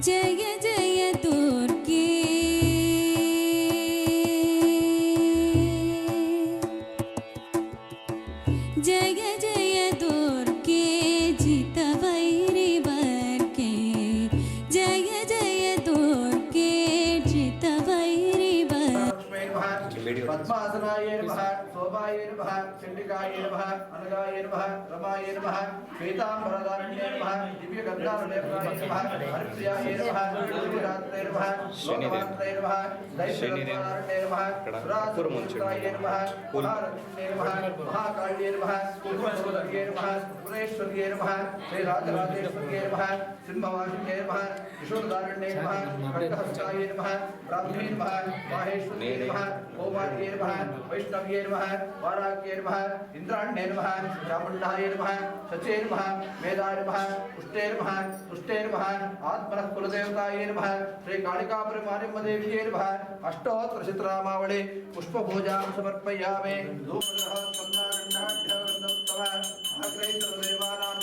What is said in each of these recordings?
借 शोभाय नमः अनगाय नमः रमाय नमः श्वेताम्बरदारण्ये नमः दिव्यगन्धारुणेभ्याय नमः हरिप्रियाय नमः शिवरात्रे नमः लोकमात्रे नमः दैत्यगन्धारण्ये नमः सुरासुराय नमः महालक्ष्म्ये नमः महाकाल्ये नमः कुलसुभद्रये नमः सुरेश्वर्ये नमः श्रीराजराजेश्वर्ये नमः सिंहवासिन्ये नमः किशोरदारण्ये नमः खड्गहस्ताय नमः ब्राह्मे नमः माहेश्वर्ये नमः ओमार्ये नमः वैष्णव्ये नमः वाराग्ये नमः इन्द्राण्ये नमः चामुण्डाय नमः शचे नमः वेदाय नमः पुष्टे नमः तुष्टे नमः आत्मनः कुलदेवताय नमः श्रीकालिकापरिमारिम्मदेव्ये नमः अष्टोत्तरचित्रामावळि, पुष्पपूजां समर्पयामि। धूपगृहः कमलागण्डाढ्यवृन्दं तव अग्रैतरदेवानां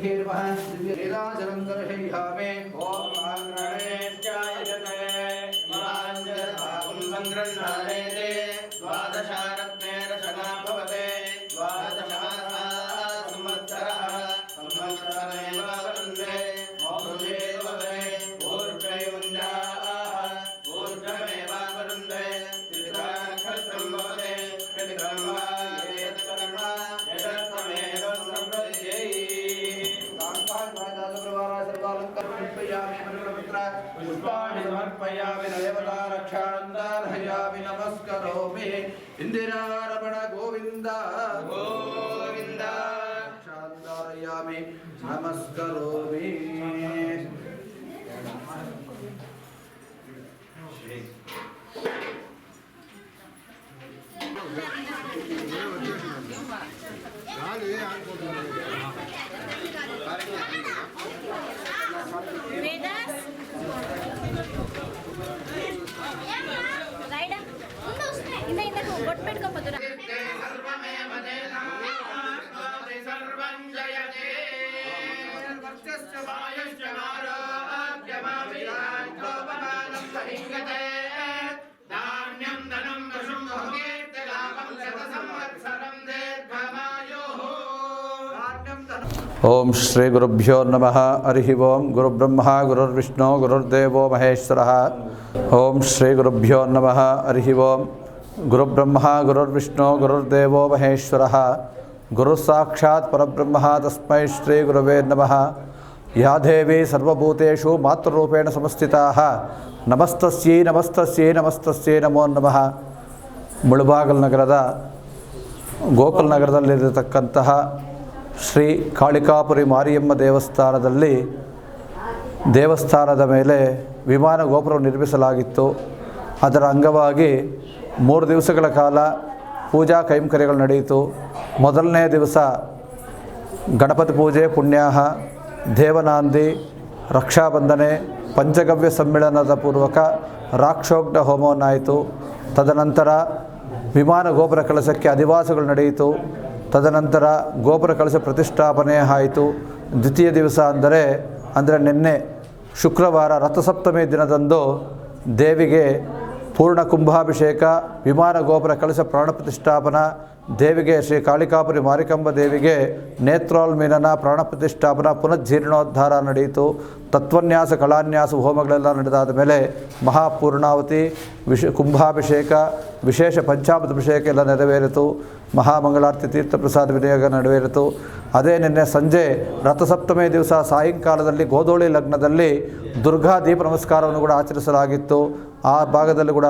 श्रीकालिकापरिमारिम्मदेव्ये नमः दिव्यलीलाजलं मे इन्दिरारमण गोविन्द गोविन्द शान्तारयामि नमस्करोमि Vedas? वायुश्च मारोग्यमाविराज्योपमानं सहिङ्गते धान्यं धनं वशुं भोगेत्यलाभं शतसंवत्सरं दीर्घमायुः ಓಂ ಶ್ರೀ ಗುರುಭ್ಯೋ ನಮಃ ಹರಿ ಓಂ ಗುರುಬ್ರಹ್ಮ ಗುರುರ್ವಿಷ್ಣು ಗುರುರ್ದೇವೋ ಮಹೇಶ್ವರ ಓಂ ಶ್ರೀ ಗುರುಭ್ಯೋ ನಮಃ ಹರಿ ಓಂ ಗುರುಬ್ರಹ್ಮ, ಗುರುರ್ವಿಷ್ಣು, ಗುರುರ್ದೇವೋ ಮಹೇಶ್ವರ. ಗುರು ಸಾಕ್ಷಾತ್ ಪರಬ್ರಹ್ಮ, ತಸ್ಮೈ ಶ್ರೀ ಗುರುವೇ ನಮಃ. ಯಾ ದೇವಿ ಸರ್ವೂತು ಮಾತೃರೂಪೇಣ ಸಂಸ್ಥಿತಾ ನಮಸ್ತಸ್ಯೈ ನಮಸ್ತಸ್ಯೈ ನಮಸ್ತಸ್ಯೈ ನಮೋ ನಮಃ. ಮುಳುಬಾಗಲ್ ನಗರದ, ಗೋಕುಲ್ ನಗರದಲ್ಲಿರತಕ್ಕಂತಹ ಶ್ರೀ ಕಾಳಿಕಾಪುರಿ ಮಾರಿಯಮ್ಮ ದೇವಸ್ಥಾನದಲ್ಲಿ ದೇವಸ್ಥಾನದ ಮೇಲೆ ವಿಮಾನ ಗೋಪುರ ನಿರ್ಮಿಸಲಾಗಿತ್ತು. ಅದರ ಅಂಗವಾಗಿ ಮೂರು ದಿವಸಗಳ ಕಾಲ ಪೂಜಾ ಕೈಂಕರ್ಯಗಳು ನಡೆಯಿತು. ಮೊದಲನೇ ದಿವಸ ಗಣಪತಿ ಪೂಜೆ, ಪುಣ್ಯಾಹ, ದೇವನಾಂದಿ, ರಕ್ಷಾಬಂಧನೆ, ಪಂಚಗವ್ಯ ಸಮ್ಮೇಳನದ ಪೂರ್ವಕ ರಾಕ್ಷೋಗ್ನ ಹೋಮವನ್ನಾಯಿತು ತದನಂತರ ವಿಮಾನ ಗೋಪುರ ಕಳಸಕ್ಕೆ ಅಧಿವಾಸಗಳು ನಡೆಯಿತು. ತದನಂತರ ಗೋಪುರ ಕಳಸ ಪ್ರತಿಷ್ಠಾಪನೆ ಆಯಿತು. ದ್ವಿತೀಯ ದಿವಸ ಅಂದರೆ ಅಂದರೆ ನಿನ್ನೆ ಶುಕ್ರವಾರ ರಥಸಪ್ತಮಿ ದಿನದಂದು ದೇವಿಗೆ ಪೂರ್ಣ ಕುಂಭಾಭಿಷೇಕ, ವಿಮಾನ ಗೋಪುರ ಕಳಸ ಪ್ರಾಣ ಪ್ರತಿಷ್ಠಾಪನಾ, ದೇವಿಗೆ ಶ್ರೀ ಕಾಳಿಕಾಪುರಿ ಮಾರಿಕಂಬ ದೇವಿಗೆ ನೇತ್ರೋಲ್ಮೀನನ ಪ್ರಾಣ ಪ್ರತಿಷ್ಠಾಪನಾ ಪುನಃಜೀರ್ಣೋದ್ಧಾರ ನಡೆಯಿತು. ತತ್ವನ್ಯಾಸ, ಕಲಾನ್ಯಾಸ, ಹೋಮಗಳೆಲ್ಲ ನಡೆದಾದ ಮೇಲೆ ಮಹಾಪೂರ್ಣಾವತಿ, ವಿಶ, ಕುಂಭಾಭಿಷೇಕ, ವಿಶೇಷ ಪಂಚಾಮೃತ ಅಭಿಷೇಕ ಎಲ್ಲ ನೆರವೇರಿತು. ಮಹಾಮಂಗಳಾರತಿ, ತೀರ್ಥಪ್ರಸಾದ ವಿನಿಯೋಗ ನೆರವೇರಿತು. ಅದೇ ನಿನ್ನೆ ಸಂಜೆ ರಥಸಪ್ತಮಿ ದಿವಸ ಸಾಯಂಕಾಲದಲ್ಲಿ ಗೋಧೋಳಿ ಲಗ್ನದಲ್ಲಿ ದುರ್ಗಾ ದೀಪ ನಮಸ್ಕಾರವನ್ನು ಕೂಡ ಆಚರಿಸಲಾಗಿತ್ತು. ಆ ಭಾಗದಲ್ಲಿ ಕೂಡ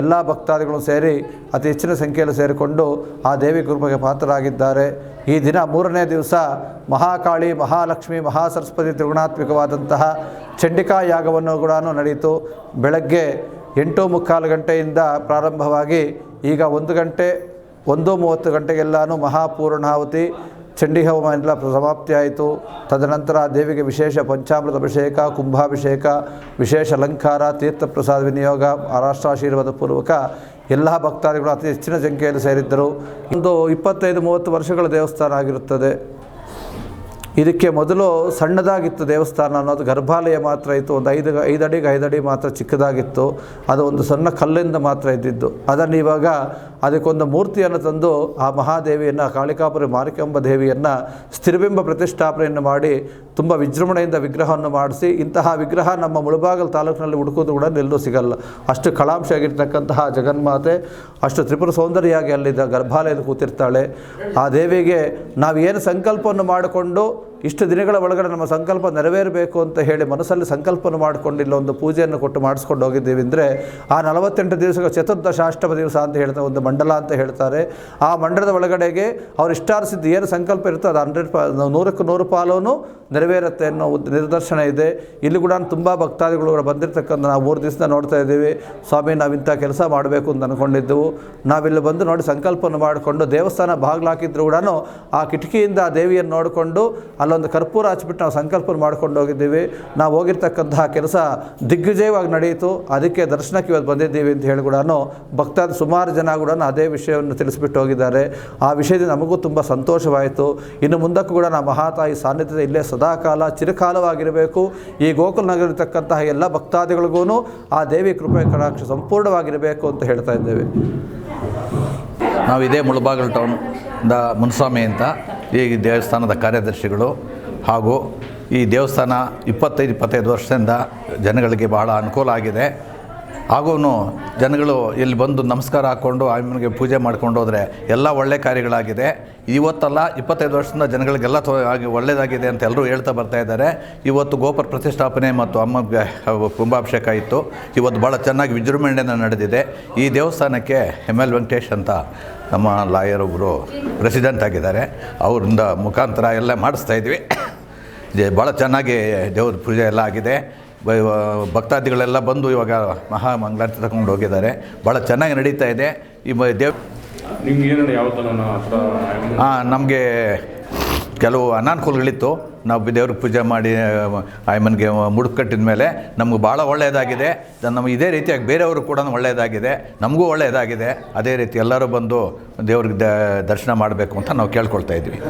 ಎಲ್ಲ ಭಕ್ತಾದಿಗಳು ಸೇರಿ ಅತಿ ಹೆಚ್ಚಿನ ಸಂಖ್ಯೆಯಲ್ಲಿ ಸೇರಿಕೊಂಡು ಆ ದೇವಿ ಕೃಪೆಗೆ ಪಾತ್ರರಾಗಿದ್ದಾರೆ. ಈ ದಿನ ಮೂರನೇ ದಿವಸ ಮಹಾಕಾಳಿ, ಮಹಾಲಕ್ಷ್ಮಿ, ಮಹಾಸರಸ್ವತಿ ತ್ರಿಗುಣಾತ್ಮಕವಾದಂತಹ ಚಂಡಿಕಾ ಯಾಗವನ್ನು ಕೂಡ ನಡೆಯಿತು. ಬೆಳಗ್ಗೆ ಎಂಟು ಮುಕ್ಕಾಲು ಗಂಟೆಯಿಂದ ಪ್ರಾರಂಭವಾಗಿ ಈಗ ಒಂದು ಗಂಟೆ, ಒಂದು ಮೂವತ್ತು ಗಂಟೆಗೆಲ್ಲಾನು ಮಹಾಪೂರ್ಣಾವತಿ ಚಂಡಿ ಹೋಮ ಎಲ್ಲ ಸಮಾಪ್ತಿಯಾಯಿತು. ತದನಂತರ ದೇವಿಗೆ ವಿಶೇಷ ಪಂಚಾಮೃತ ಅಭಿಷೇಕ, ಕುಂಭಾಭಿಷೇಕ, ವಿಶೇಷ ಅಲಂಕಾರ ತೀರ್ಥಪ್ರಸಾದ ವಿನಿಯೋಗ ರಾಷ್ಟ್ರಾಶೀರ್ವಾದ ಪೂರ್ವಕ ಎಲ್ಲ ಭಕ್ತಾದಿಗಳು ಅತಿ ಹೆಚ್ಚಿನ ಸಂಖ್ಯೆಯಲ್ಲಿ ಸೇರಿದ್ದರು. ಒಂದು ಇಪ್ಪತ್ತೈದು ಮೂವತ್ತು ವರ್ಷಗಳ ದೇವಸ್ಥಾನ ಆಗಿರುತ್ತದೆ. ಇದಕ್ಕೆ ಮೊದಲು ಸಣ್ಣದಾಗಿತ್ತು ದೇವಸ್ಥಾನ ಅನ್ನೋದು. ಗರ್ಭಾಲಯ ಮಾತ್ರ ಇತ್ತು. ಒಂದು ಐದು ಐದು ಅಡಿಗೆ ಐದು ಅಡಿ ಮಾತ್ರ ಚಿಕ್ಕದಾಗಿತ್ತು. ಅದು ಒಂದು ಸಣ್ಣ ಕಲ್ಲಿಂದ ಮಾತ್ರ ಇದ್ದಿದ್ದು. ಅದನ್ನು ಇವಾಗ ಅದಕ್ಕೊಂದು ಮೂರ್ತಿಯನ್ನು ತಂದು ಆ ಮಹಾದೇವಿಯನ್ನು, ಕಾಳಿಕಾಪುರಿ ಮಾರಿಕಾಂಬ ದೇವಿಯನ್ನು ಸ್ಥಿರಬಿಂಬ ಪ್ರತಿಷ್ಠಾಪನೆಯನ್ನು ಮಾಡಿ ತುಂಬ ವಿಜೃಂಭಣೆಯಿಂದ ವಿಗ್ರಹವನ್ನು ಮಾಡಿಸಿ, ಇಂತಹ ವಿಗ್ರಹ ನಮ್ಮ ಮುಳುಬಾಗಲ್ ತಾಲೂಕಿನಲ್ಲಿ ಹುಡುಕೋದು ಕೂಡ ಎಲ್ಲೂ ಸಿಗಲ್ಲ. ಅಷ್ಟು ಕಳಾಂಶ ಆಗಿರ್ತಕ್ಕಂತಹ ಜಗನ್ಮಾತೆ, ಅಷ್ಟು ತ್ರಿಪುರ ಸೌಂದರ್ಯಾಗಿ ಅಲ್ಲಿದ್ದ ಗರ್ಭಾಲಯದಲ್ಲಿ ಕೂತಿರ್ತಾಳೆ. ಆ ದೇವಿಗೆ ನಾವು ಏನು ಸಂಕಲ್ಪವನ್ನು ಮಾಡಿಕೊಂಡು ಇಷ್ಟು ದಿನಗಳ ಒಳಗಡೆ ನಮ್ಮ ಸಂಕಲ್ಪ ನೆರವೇರಬೇಕು ಅಂತ ಹೇಳಿ ಮನಸ್ಸಲ್ಲಿ ಸಂಕಲ್ಪನ ಮಾಡಿಕೊಂಡು ಇಲ್ಲೊಂದು ಪೂಜೆಯನ್ನು ಕೊಟ್ಟು ಮಾಡಿಸ್ಕೊಂಡು ಹೋಗಿದ್ದೀವಿ ಅಂದರೆ ಆ ನಲವತ್ತೆಂಟು ದಿವಸಗಳ ಚತುರ್ದಶಾಷ್ಟಮ ದಿವಸ ಅಂತ ಹೇಳ್ತಾರೆ ಒಂದು ಮಂಡಲ ಅಂತ ಹೇಳ್ತಾರೆ. ಆ ಮಂಡಲದ ಒಳಗಡೆಗೆ ಅವ್ರು ಇಷ್ಟಾರಿಸಿದ್ದು ಏನು ಸಂಕಲ್ಪ ಇರುತ್ತೋ ಅದು ಹಂಡ್ರೆಡ್ ಪಾ, ನೂರಕ್ಕೆ ನೂರು ಪಾಲೂ ನೆರವೇರುತ್ತೆ ಅನ್ನೋ ಒಂದು ನಿದರ್ಶನ ಇದೆ. ಇಲ್ಲಿ ಕೂಡ ತುಂಬ ಭಕ್ತಾದಿಗಳು ಬಂದಿರತಕ್ಕಂಥ ನಾವು ಮೂರು ದಿವಸ ನೋಡ್ತಾ ಇದ್ದೀವಿ. ಸ್ವಾಮಿ, ನಾವು ಇಂಥ ಕೆಲಸ ಮಾಡಬೇಕು ಅಂತ ಅಂದ್ಕೊಂಡಿದ್ದೆವು ನಾವಿಲ್ಲಿ ಬಂದು ನೋಡಿ ಸಂಕಲ್ಪವನ್ನು ಮಾಡಿಕೊಂಡು ದೇವಸ್ಥಾನ ಬಾಗಿಲಾಕಿದ್ರು ಕೂಡ ಆ ಕಿಟಕಿಯಿಂದ ಆ ದೇವಿಯನ್ನು ನೋಡಿಕೊಂಡು ಅಲ್ಲೊಂದು ಕರ್ಪೂರ ಹಚ್ಬಿಟ್ಟು ನಾವು ಸಂಕಲ್ಪ ಮಾಡ್ಕೊಂಡು ಹೋಗಿದ್ದೀವಿ. ನಾವು ಹೋಗಿರ್ತಕ್ಕಂತಹ ಕೆಲಸ ದಿಗ್ವಿಜಯವಾಗಿ ನಡೆಯಿತು. ಅದಕ್ಕೆ ದರ್ಶನಕ್ಕೆ ಇವತ್ತು ಬಂದಿದ್ದೀವಿ ಅಂತ ಹೇಳಿ ಕೂಡ ಭಕ್ತಾದ ಸುಮಾರು ಜನ ಕೂಡ ಅದೇ ವಿಷಯವನ್ನು ತಿಳಿಸ್ಬಿಟ್ಟು ಹೋಗಿದ್ದಾರೆ. ಆ ವಿಷಯದಿಂದ ನಮಗೂ ತುಂಬ ಸಂತೋಷವಾಯಿತು. ಇನ್ನು ಮುಂದಕ್ಕೂ ಕೂಡ ನಾವು ಮಹಾತಾಯಿ ಸಾನ್ನಿಧ್ಯದ ಇಲ್ಲೇ ಸದಾಕಾಲ ಚಿರಕಾಲವಾಗಿರಬೇಕು. ಈ ಗೋಕುಲ ನಗರ ಇರತಕ್ಕಂತಹ ಎಲ್ಲ ಭಕ್ತಾದಿಗಳಿಗೂ ಆ ದೇವಿ ಕೃಪೆ ಕಟಾಕ್ಷ ಸಂಪೂರ್ಣವಾಗಿರಬೇಕು ಅಂತ ಹೇಳ್ತಾ ಇದ್ದೇವೆ. ನಾವು ಇದೇ ಮುಳಬಾಗಲ್ ಟೌನ್ ದ ಮುನ್ಸ್ವಾಮಿ ಅಂತ. ಈ ದೇವಸ್ಥಾನದ ಕಾರ್ಯದರ್ಶಿಗಳು ಹಾಗೂ ಈ ದೇವಸ್ಥಾನ ಇಪ್ಪತ್ತೈದು ಇಪ್ಪತ್ತೈದು ವರ್ಷದಿಂದ ಜನಗಳಿಗೆ ಬಹಳ ಅನುಕೂಲ ಆಗಿದೆ. ಹಾಗೂ ಜನಗಳು ಇಲ್ಲಿ ಬಂದು ನಮಸ್ಕಾರ ಹಾಕ್ಕೊಂಡು ಆಮೇಲೆ ಪೂಜೆ ಮಾಡ್ಕೊಂಡು ಹೋದರೆ ಎಲ್ಲ ಒಳ್ಳೆ ಕಾರ್ಯಗಳಾಗಿದೆ. ಇವತ್ತಲ್ಲ ಇಪ್ಪತ್ತೈದು ವರ್ಷದಿಂದ ಜನಗಳಿಗೆಲ್ಲ ತೊ ಆಗಿ ಒಳ್ಳೆಯದಾಗಿದೆ ಅಂತ ಎಲ್ಲರೂ ಹೇಳ್ತಾ ಬರ್ತಾ ಇದ್ದಾರೆ. ಇವತ್ತು ಗೋಪುರ ಪ್ರತಿಷ್ಠಾಪನೆ ಮತ್ತು ಅಮ್ಮಗೆ ಕುಂಭಾಭಿಷೇಕ ಇತ್ತು. ಇವತ್ತು ಭಾಳ ಚೆನ್ನಾಗಿ ವಿಜೃಂಭಣೆಯನ್ನು ನಡೆದಿದೆ. ಈ ದೇವಸ್ಥಾನಕ್ಕೆ ಎಂ ಎಲ್ ವೆಂಕಟೇಶ್ ಅಂತ ನಮ್ಮ ಲಾಯರ್ ಒಬ್ಬರು ಪ್ರೆಸಿಡೆಂಟ್ ಆಗಿದ್ದಾರೆ. ಅವರಿಂದ ಮುಖಾಂತರ ಎಲ್ಲ ಮಾಡಿಸ್ತಾ ಇದ್ವಿ. ಇದೆ ಭಾಳ ಚೆನ್ನಾಗಿ ದೇವ್ರ ಪೂಜೆ ಎಲ್ಲ ಆಗಿದೆ. ಭಕ್ತಾದಿಗಳೆಲ್ಲ ಬಂದು ಇವಾಗ ಮಹಾ ಮಂಗಳಾರತಿ ತಗೊಂಡು ಹೋಗಿದ್ದಾರೆ. ಭಾಳ ಚೆನ್ನಾಗಿ ನಡೀತಾ ಇದೆ. ಈ ಮ- ದೇವ್ ಹಾಂ ನಮಗೆ ಕೆಲವು ಅನಾನುಕೂಲಗಳಿತ್ತು. ನಾವು ದೇವ್ರಿಗೆ ಪೂಜೆ ಮಾಡಿ ಆಯಮ್ಮನಿಗೆ ಮುಡುಕು ಕಟ್ಟಿದ ಮೇಲೆ ನಮ್ಗೆ ಭಾಳ ಒಳ್ಳೆಯದಾಗಿದೆ. ನಮಗೆ ಇದೇ ರೀತಿಯಾಗಿ ಬೇರೆಯವರು ಕೂಡ ಒಳ್ಳೆಯದಾಗಿದೆ. ನಮಗೂ ಒಳ್ಳೆಯದಾಗಿದೆ. ಅದೇ ರೀತಿ ಎಲ್ಲರೂ ಬಂದು ದೇವ್ರಿಗೆ ದರ್ಶನ ಮಾಡಬೇಕು ಅಂತ ನಾವು ಕೇಳ್ಕೊಳ್ತಾ ಇದ್ವಿ